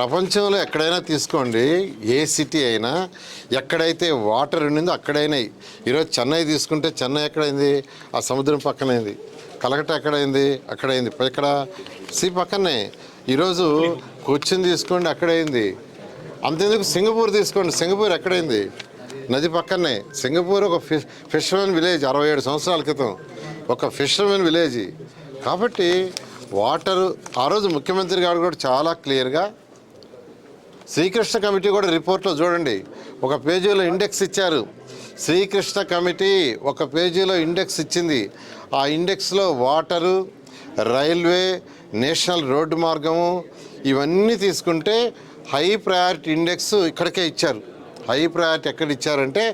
ప్రపంచంలో ఎక్కడైనా తీసుకోండి ఏ సిటీ అయినా ఎక్కడైతే వాటర్ ఉండిందో అక్కడైనా. ఈరోజు చెన్నై తీసుకుంటే చెన్నై ఎక్కడైంది? ఆ సముద్రం పక్కనైంది. కలకట్ట ఎక్కడైంది? అక్కడైంది. ఇక్కడ సి పక్కనే. ఈరోజు కొచ్చిన్ తీసుకోండి అక్కడైంది. అంతెందుకు సింగపూర్ తీసుకోండి సింగపూర్ ఎక్కడైంది? నది పక్కనే. సింగపూర్ ఒక ఫిష్ ఫిషర్మెన్ విలేజ్ అరవై ఏడు సంవత్సరాల క్రితం. ఒక ఫిషర్మెన్ విలేజ్. కాబట్టి వాటర్ ఆ రోజు ముఖ్యమంత్రి గారు కూడా చాలా క్లియర్గా శ్రీకృష్ణ కమిటీ కూడా రిపోర్ట్లో చూడండి. ఒక పేజీలో ఇండెక్స్ ఇచ్చారు. శ్రీకృష్ణ కమిటీ ఒక పేజీలో ఇండెక్స్ ఇచ్చింది. ఆ ఇండెక్స్లో వాటరు రైల్వే నేషనల్ రోడ్డు మార్గము ఇవన్నీ తీసుకుంటే హై ప్రయారిటీ ఇండెక్స్ ఇక్కడికే ఇచ్చారు. హై ప్రయారిటీ ఎక్కడ ఇచ్చారంటే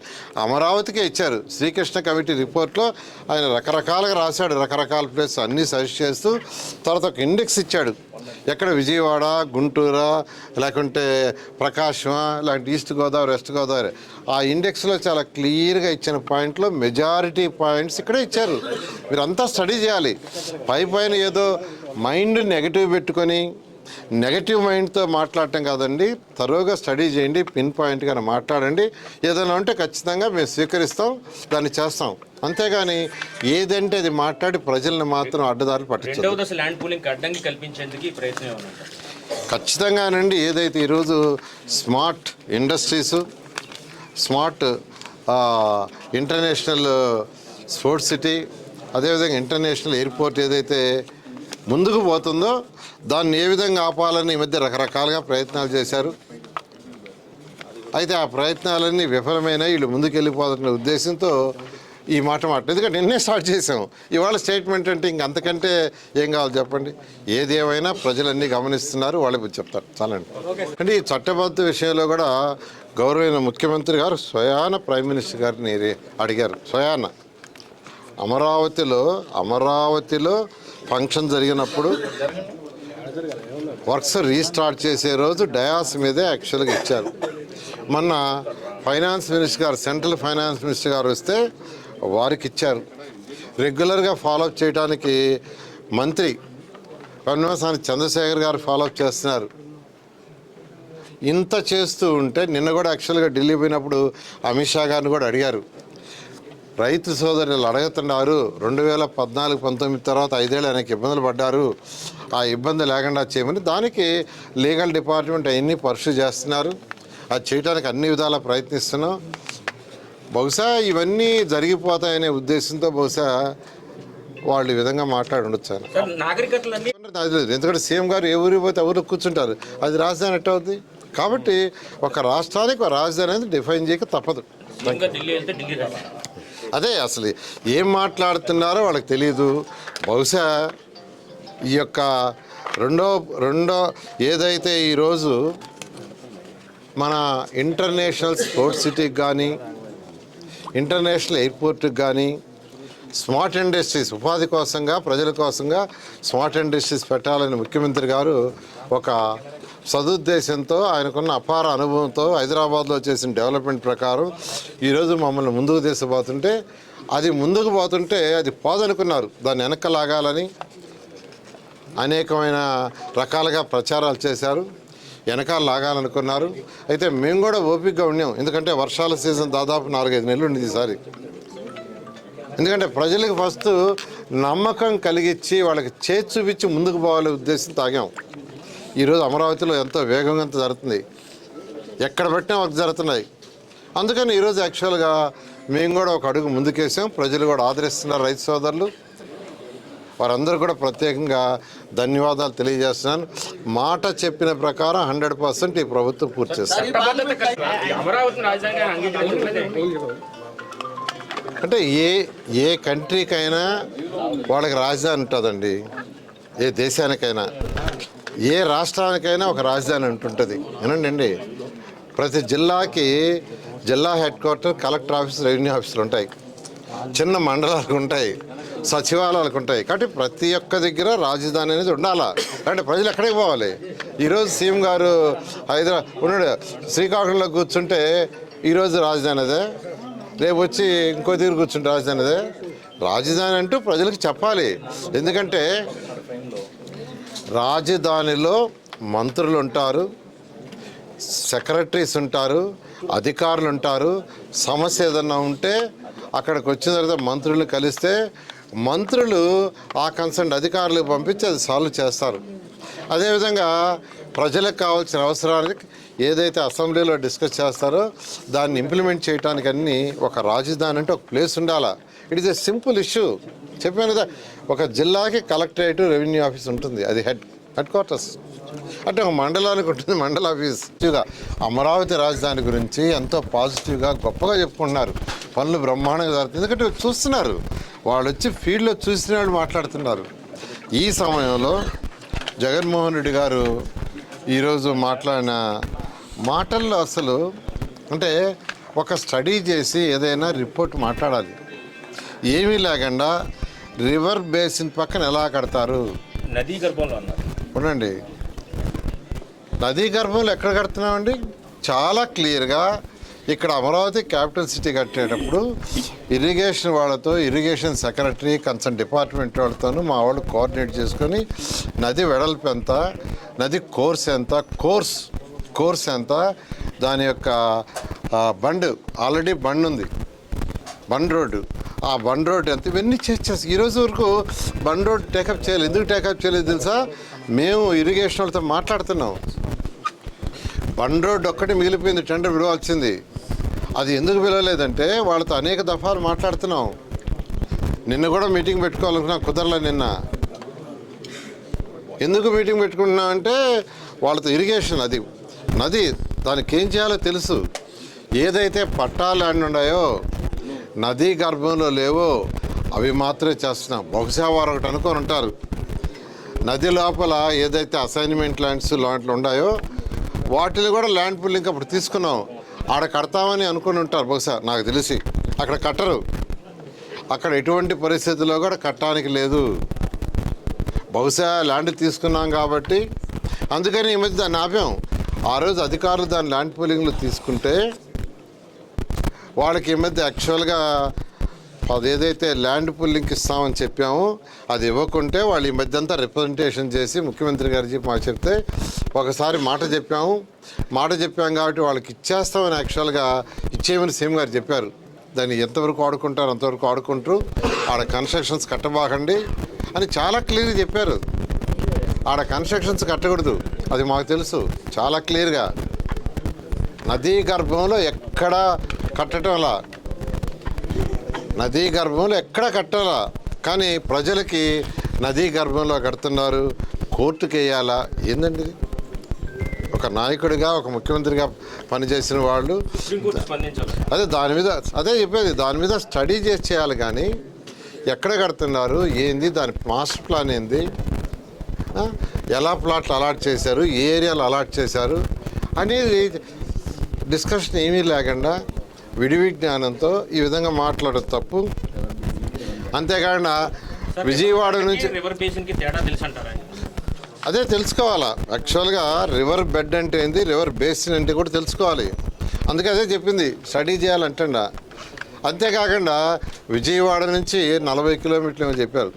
అమరావతికే ఇచ్చారు. శ్రీకృష్ణ కమిటీ రిపోర్ట్లో ఆయన రకరకాలుగా రాశాడు. రకరకాల ప్లేస్ అన్నీ సజెస్ట్ చేస్తూ తర్వాత ఒక ఇండెక్స్ ఇచ్చాడు. ఎక్కడ విజయవాడ గుంటూరా లేకుంటే ప్రకాశమా లేకుంటే ఈస్ట్ గోదావరి వెస్ట్ గోదావరి. ఆ ఇండెక్స్లో చాలా క్లియర్గా ఇచ్చిన పాయింట్లో మెజారిటీ పాయింట్స్ ఇక్కడే ఇచ్చారు. మీరంతా స్టడీ చేయాలి. పై పైన ఏదో మైండ్ నెగటివ్ పెట్టుకొని నెగటివ్ మైండ్తో మాట్లాడటం కాదండి తరువుగా స్టడీ చేయండి పిన్ పాయింట్గా మాట్లాడండి. ఏదైనా ఉంటే ఖచ్చితంగా మేము స్వీకరిస్తాం దాన్ని చేస్తాం. అంతేగాని ఏదంటే అది మాట్లాడి ప్రజల్ని మాత్రం అడ్డదారులు ఉందా? ఖచ్చితంగానండి ఏదైతే ఈరోజు smart industries smart international sports city అదేవిధంగా ఇంటర్నేషనల్ ఎయిర్పోర్ట్ ఏదైతే ముందుకు పోతుందో దాన్ని ఏ విధంగా ఆపాలని ఈ మధ్య రకరకాలుగా ప్రయత్నాలు చేశారు. అయితే ఆ ప్రయత్నాలన్నీ విఫలమైన వీళ్ళు ముందుకెళ్ళిపోతున్న ఉద్దేశంతో ఈ మాట మాట ఎందుకంటే నిన్నే స్టార్ట్ చేసాం ఇవాళ స్టేట్మెంట్ అంటే ఇంక అంతకంటే ఏం కావాలి చెప్పండి? ఏదేమైనా ప్రజలన్నీ గమనిస్తున్నారు వాళ్ళకి చెప్తారు. చాలండి. అంటే ఈ చట్టబద్ధ విషయంలో కూడా గౌరవైన ముఖ్యమంత్రి గారు స్వయాన ప్రైమ్ మినిస్టర్ గారిని అడిగారు. స్వయాన. అమరావతిలో అమరావతిలో ఫంక్షన్ జరిగినప్పుడు వర్క్స్ రీస్టార్ట్ చేసే రోజు డయాస్ మీదే యాక్చువల్గా ఇచ్చారు. మొన్న ఫైనాన్స్ మినిస్టర్ గారు సెంట్రల్ ఫైనాన్స్ మినిస్టర్ గారు వస్తే వారికి ఇచ్చారు. రెగ్యులర్గా ఫాలోఅప్ చేయడానికి మంత్రి కన్వాసాని చంద్రశేఖర్ గారు ఫాలోఅప్ చేస్తున్నారు. ఇంత చేస్తూ ఉంటే నిన్న కూడా యాక్చువల్గా ఢిల్లీ పోయినప్పుడు అమిత్ షా గారిని కూడా అడిగారు. రైతు సోదరులు అడుగుతున్నారు. రెండు వేల పద్నాలుగు పంతొమ్మిది తర్వాత ఐదేళ్ళు ఆయనకి ఇబ్బందులు పడ్డారు. ఆ ఇబ్బంది లేకుండా చేయమని దానికి లీగల్ డిపార్ట్మెంట్ అవన్నీ పర్సూ చేస్తున్నారు. అది చేయడానికి అన్ని విధాలా ప్రయత్నిస్తున్నాం. బహుశా ఇవన్నీ జరిగిపోతాయనే ఉద్దేశంతో బహుశా వాళ్ళు ఈ విధంగా మాట్లాడి ఉండొచ్చు ఆయన. సార్ నాగరికతలన్నీ అది లేదు. ఎందుకంటే సీఎం గారు ఏ ఊరికి పోతే ఊరికి కూర్చుంటారు. అది రాజధాని ఎట్ట అవుద్ది? కాబట్టి ఒక రాష్ట్రానికి ఒక రాజధాని అనేది డిఫైన్ చేయక తప్పదు. ఢిల్లీ అదే అసలు ఏం మాట్లాడుతున్నారో వాళ్ళకి తెలియదు బహుశా ఈ యొక్క రెండో రెండో ఏదైతే ఈరోజు మన ఇంటర్నేషనల్ స్పోర్ట్స్ సిటీకి కానీ ఇంటర్నేషనల్ ఎయిర్పోర్ట్కి కానీ స్మార్ట్ ఇండస్ట్రీస్ ఉపాధి కోసంగా ప్రజల కోసంగా స్మార్ట్ ఇండస్ట్రీస్ పెట్టాలని ముఖ్యమంత్రి గారు ఒక సదుద్దేశంతో ఆయనకున్న అపార అనుభవంతో హైదరాబాద్లో చేసిన డెవలప్మెంట్ ప్రకారం ఈరోజు మమ్మల్ని ముందుకు తీసుకుపోతుంటే అది ముందుకు పోతుంటే అది పోదనుకున్నారు. దాన్ని వెనక లాగాలని అనేకమైన రకాలుగా ప్రచారాలు చేశారు. వెనకాల లాగాలనుకున్నారు. అయితే మేము కూడా ఓపికగా ఉన్నాం. ఎందుకంటే వర్షాల సీజన్ దాదాపు నాలుగైదు నెలలు ఉండింది ఈసారి. ఎందుకంటే ప్రజలకు ఫస్ట్ నమ్మకం కలిగించి వాళ్ళకి చేతి చూపించి ముందుకు పోవాలనే ఉద్దేశం తాగాం. ఈరోజు అమరావతిలో ఎంతో వేగంగా జరుగుతుంది. ఎక్కడ పెట్టినా వర్క్ జరుగుతున్నాయి. అందుకని ఈరోజు యాక్చువల్గా మేము కూడా ఒక అడుగు ముందుకేసాం. ప్రజలు కూడా ఆదరిస్తున్నారు రైతు సోదరులు. వారందరూ కూడా ప్రత్యేకంగా ధన్యవాదాలు తెలియజేస్తున్నాను. మాట చెప్పిన ప్రకారం హండ్రెడ్ పర్సెంట్ ఈ ప్రభుత్వం పూర్తి చేస్తుంది. అంటే ఏ ఏ కంట్రీకైనా వాళ్ళకి రాజధాని ఉంటుందండి. ఏ దేశానికైనా. ఏ రాష్ట్రానికైనా ఒక రాజధాని అంటుంటుంది వినండి ప్రతి జిల్లాకి జిల్లా head quarter collector office revenue ఆఫీసులు ఉంటాయి. చిన్న మండలాలకు ఉంటాయి. సచివాలయాలకు ఉంటాయి. కాబట్టి ప్రతి ఒక్క దగ్గర రాజధాని అనేది ఉండాలా. అంటే ప్రజలు ఎక్కడికి పోవాలి? ఈరోజు సీఎం గారు హైదరాబాద్ ఉన్నాడు. శ్రీకాకుళంలో కూర్చుంటే ఈరోజు రాజధాని అదే. రేపు వచ్చి ఇంకో దగ్గర కూర్చుంటే రాజధాని అదే. రాజధాని అంటూ ప్రజలకు చెప్పాలి. ఎందుకంటే రాజధానిలో మంత్రులు ఉంటారు సెక్రటరీస్ ఉంటారు అధికారులు ఉంటారు సమస్య ఏదన్నా ఉంటే అక్కడికి వచ్చిన తర్వాత మంత్రులు కలిస్తే మంత్రులు ఆ కన్సర్న్ అధికారులకు పంపించి అది సాల్వ్ చేస్తారు. అదేవిధంగా ప్రజలకు కావాల్సిన అవసరానికి ఏదైతే అసెంబ్లీలో డిస్కస్ చేస్తారో దాన్ని ఇంప్లిమెంట్ చేయడానికి అన్ని ఒక రాజధాని అంటే ఒక ప్లేస్ ఉండాలా? It is a simple issue. చెప్పాను కదా ఒక జిల్లాకి కలెక్టరేట్ రెవెన్యూ ఆఫీస్ ఉంటుంది అది హెడ్ హెడ్ క్వార్టర్స్. అంటే ఒక మండలానికి ఉంటుంది మండల ఆఫీస్. ఇదిగా అమరావతి రాజధాని గురించి ఎంతో పాజిటివ్గా గొప్పగా చెప్పుకుంటున్నారు. పనులు బ్రహ్మాండంగా జరుగుతుంది ఎందుకంటే చూస్తున్నారు. వాళ్ళు వచ్చి ఫీల్డ్లో చూసిన వాళ్ళు మాట్లాడుతున్నారు. ఈ సమయంలో జగన్మోహన్ రెడ్డి గారు ఈరోజు మాట్లాడిన మాటల్లో అసలు అంటే ఒక స్టడీ చేసి ఏదైనా రిపోర్ట్ మాట్లాడాలి. ఏమీ లేకుండా రివర్ బేసిన్ పక్కన ఎలా కడతారు? నదీ గర్భంలో అన్నారు. ఉండండి. నదీ గర్భంలో ఎక్కడ కడుతున్నామండి? చాలా క్లియర్గా ఇక్కడ అమరావతి క్యాపిటల్ సిటీ కట్టేటప్పుడు ఇరిగేషన్ వాళ్ళతో ఇరిగేషన్ సెక్రటరీ కన్సర్న్ డిపార్ట్మెంట్ వాళ్ళతోనూ మా వాళ్ళు కోఆర్డినేట్ చేసుకొని నది వెడల్పు ఎంత నది కోర్స్ ఎంత కోర్స్ కోర్స్ ఎంత దాని యొక్క బండ్ ఆల్రెడీ బండ్ ఉంది. Bund road. ఆ బండ్ రోడ్ ఎంత? ఇవన్నీ చేసేసి ఈరోజు వరకు బండ్ రోడ్ టేకప్ చేయలేదు. ఎందుకు టేకప్ చేయలేదు తెలుసా? మేము ఇరిగేషన్ వాళ్ళతో మాట్లాడుతున్నాం. బండ్ రోడ్ ఒక్కటి మిగిలిపోయింది టెండర్ విడవాల్సింది. అది ఎందుకు పిలవలేదంటే వాళ్ళతో అనేక దఫాలు మాట్లాడుతున్నాం. నిన్న కూడా మీటింగ్ పెట్టుకోవాలనుకున్నా కుదరలే నిన్న. ఎందుకు మీటింగ్ పెట్టుకుంటున్నా అంటే వాళ్ళతో ఇరిగేషన్ అది నది దానికి ఏం చేయాలో తెలుసు. ఏదైతే పట్టాలు అని ఉన్నాయో నదీ గర్భంలో లేవో. అవి మాత్రమే చేస్తున్నాం. బహుశా వారు ఒకటి అనుకొని ఉంటారు. నది లోపల ఏదైతే అసైన్మెంట్ ల్యాండ్స్ లాంట్లు ఉన్నాయో వాటిని కూడా ల్యాండ్ పుల్లింగ్ అప్పుడు తీసుకున్నాం. ఆడ కడతామని అనుకుని ఉంటారు బహుశా నాకు తెలిసి. అక్కడ కట్టరు. అక్కడ ఎటువంటి పరిస్థితుల్లో కూడా కట్టడానికి లేదు. బహుశా ల్యాండ్ తీసుకున్నాం కాబట్టి. అందుకని ఈ మధ్య దాన్ని ఆపాం. ఆ రోజు అధికారులు దాని ల్యాండ్ పూలింగ్లు తీసుకుంటే వాళ్ళకి ఈ మధ్య యాక్చువల్గా అది ఏదైతే ల్యాండ్ పుల్లింగ్కి ఇస్తామని చెప్పామో అది ఇవ్వకుంటే వాళ్ళు ఈ మధ్య అంతా రిప్రజెంటేషన్ చేసి ముఖ్యమంత్రి గారు చెప్పి మాకు చెప్తే ఒకసారి మాట చెప్పాము. మాట చెప్పాం కాబట్టి వాళ్ళకి ఇచ్చేస్తామని యాక్చువల్గా ఇచ్చేయమని సీఎం గారు చెప్పారు. దాన్ని ఎంతవరకు ఆడుకుంటారు అంతవరకు ఆడుకుంటారు ఆడ కన్స్ట్రక్షన్స్ కట్టబాకండి అని చాలా క్లియర్గా చెప్పారు. ఆడ కన్స్ట్రక్షన్స్ కట్టకూడదు అది మాకు తెలుసు. చాలా క్లియర్గా నదీ గర్భంలో ఎక్కడా కట్టడంలా. నదీ గర్భంలో ఎక్కడ కట్టాలా. కానీ ప్రజలకి నదీ గర్భంలో కడుతున్నారు. కోర్టుకి వేయాలా ఏందండి? ఒక నాయకుడిగా ఒక ముఖ్యమంత్రిగా పనిచేసిన వాళ్ళు. అదే దాని మీద అదే చెప్పేది దాని మీద స్టడీ చేసి చేయాలి కానీ ఎక్కడ కడుతున్నారు? ఏంది? దాని మాస్టర్ ప్లాన్ ఏంది? ఎలా ప్లాట్లు అలాట్ చేశారు? ఏ ఏరియాలు అలాట్ చేశారు? అనేది డిస్కషన్ ఏమీ లేకుండా విడివి జ్ఞానంతో ఈ విధంగా మాట్లాడదు తప్పు. అంతేకాకుండా విజయవాడ నుంచి రివర్ తేడా అదే తెలుసుకోవాలా. యాక్చువల్గా రివర్ బెడ్ అంటే ఏంది? రివర్ బేసిన్ అంటే కూడా తెలుసుకోవాలి. అందుకే అదే చెప్పింది. స్టడీ చేయాలంటండ. అంతేకాకుండా విజయవాడ నుంచి నలభై కిలోమీటర్లు ఏమో చెప్పారు.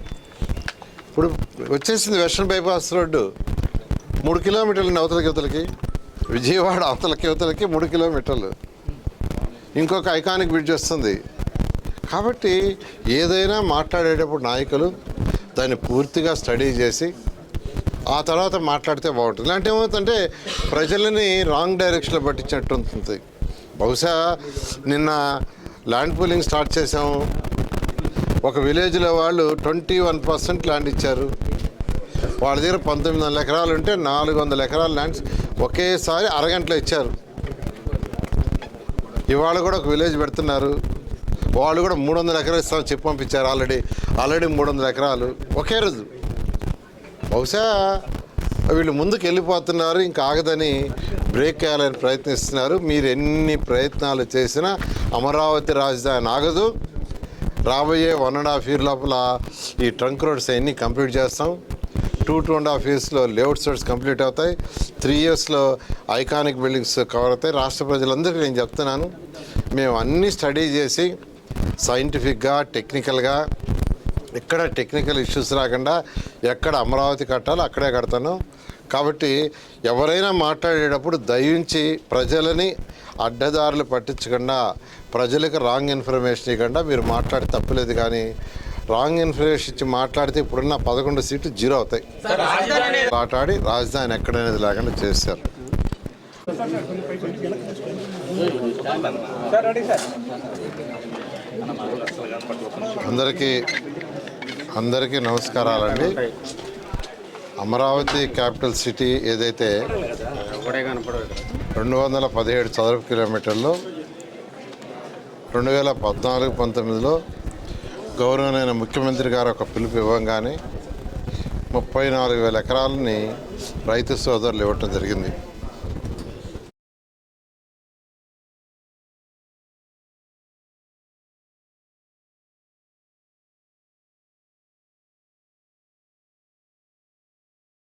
ఇప్పుడు వచ్చేసింది వెస్ట్రన్ బైపాస్ రోడ్డు మూడు కిలోమీటర్లు అవతలకి యువతలకి విజయవాడ అవతలకి యువతలకి మూడు కిలోమీటర్లు. ఇంకొక ఐకానిక్ బ్రిడ్జ్ వస్తుంది. కాబట్టి ఏదైనా మాట్లాడేటప్పుడు నాయకులు దాన్ని పూర్తిగా స్టడీ చేసి ఆ తర్వాత మాట్లాడితే బాగుంటుంది. ఇలాంటి ఏమవుతుందంటే ప్రజలని రాంగ్ డైరెక్షన్లో పట్టించినట్టు ఉంటుంది. బహుశా నిన్న ల్యాండ్ పూలింగ్ స్టార్ట్ చేసాము ఒక విలేజ్లో వాళ్ళు ట్వంటీ వన్ పర్సెంట్ ల్యాండ్ ఇచ్చారు. వాళ్ళ దగ్గర పంతొమ్మిది వందల ఎకరాలు ఉంటే నాలుగు వందల ఎకరాల ల్యాండ్స్ ఒకేసారి అరగంటలో ఇచ్చారు. ఇవాళ కూడా ఒక విలేజ్ పెడుతున్నారు. వాళ్ళు కూడా మూడు వందల ఎకరాలు ఇస్తామని చెప్పి పంపించారు ఆల్రెడీ. ఆల్రెడీ మూడు వందల ఎకరాలు. ఒకే రోజు. బహుశా వీళ్ళు ముందుకు వెళ్ళిపోతున్నారు ఇంకా ఆగదని బ్రేక్ వేయాలని ప్రయత్నిస్తున్నారు. మీరు ఎన్ని ప్రయత్నాలు చేసినా అమరావతి రాజధాని ఆగదు. రాబోయే వన్ అండ్ హాఫ్ ఇయర్ లోపల ఈ ట్రంక్ రోడ్స్ అన్నీ కంప్లీట్ చేస్తాం. టూ టూ అండ్ హాఫ్ ఇయర్స్లో లేఅవుట్ రోడ్స్ కంప్లీట్ అవుతాయి. త్రీ ఇయర్స్లో ఐకానిక్ బిల్డింగ్స్ కవర్ అవుతాయి. రాష్ట్ర ప్రజలందరికీ నేను చెప్తున్నాను. మేము అన్నీ స్టడీ చేసి సైంటిఫిక్గా టెక్నికల్గా ఎక్కడ టెక్నికల్ ఇష్యూస్ రాకుండా ఎక్కడ అమరావతి కట్టాలో అక్కడే కడతాను. కాబట్టి ఎవరైనా మాట్లాడేటప్పుడు దయించి ప్రజలని అడ్డదారులు పట్టించకుండా ప్రజలకు రాంగ్ ఇన్ఫర్మేషన్ ఇవ్వకుండా మీరు మాట్లాడి తప్పలేదు కానీ రాంగ్ ఇన్ఫర్మేషన్ ఇచ్చి మాట్లాడితే ఇప్పుడున్న పదకొండు సీట్లు జీరో అవుతాయి. మాట్లాడి రాజధాని ఎక్కడనేది లేకుండా చేశారు. అందరికీ అందరికీ నమస్కారాలండి. అమరావతి క్యాపిటల్ సిటీ ఏదైతే రెండు వందల పదిహేడు చదరపు కిలోమీటర్లు రెండు వేల పద్నాలుగు పంతొమ్మిదిలో గౌరవనైన ముఖ్యమంత్రి గారు ఒక పిలుపు ఇవ్వగానే ముప్పై నాలుగు వేల ఎకరాలని రైతు సోదరులు ఇవ్వటం జరిగింది.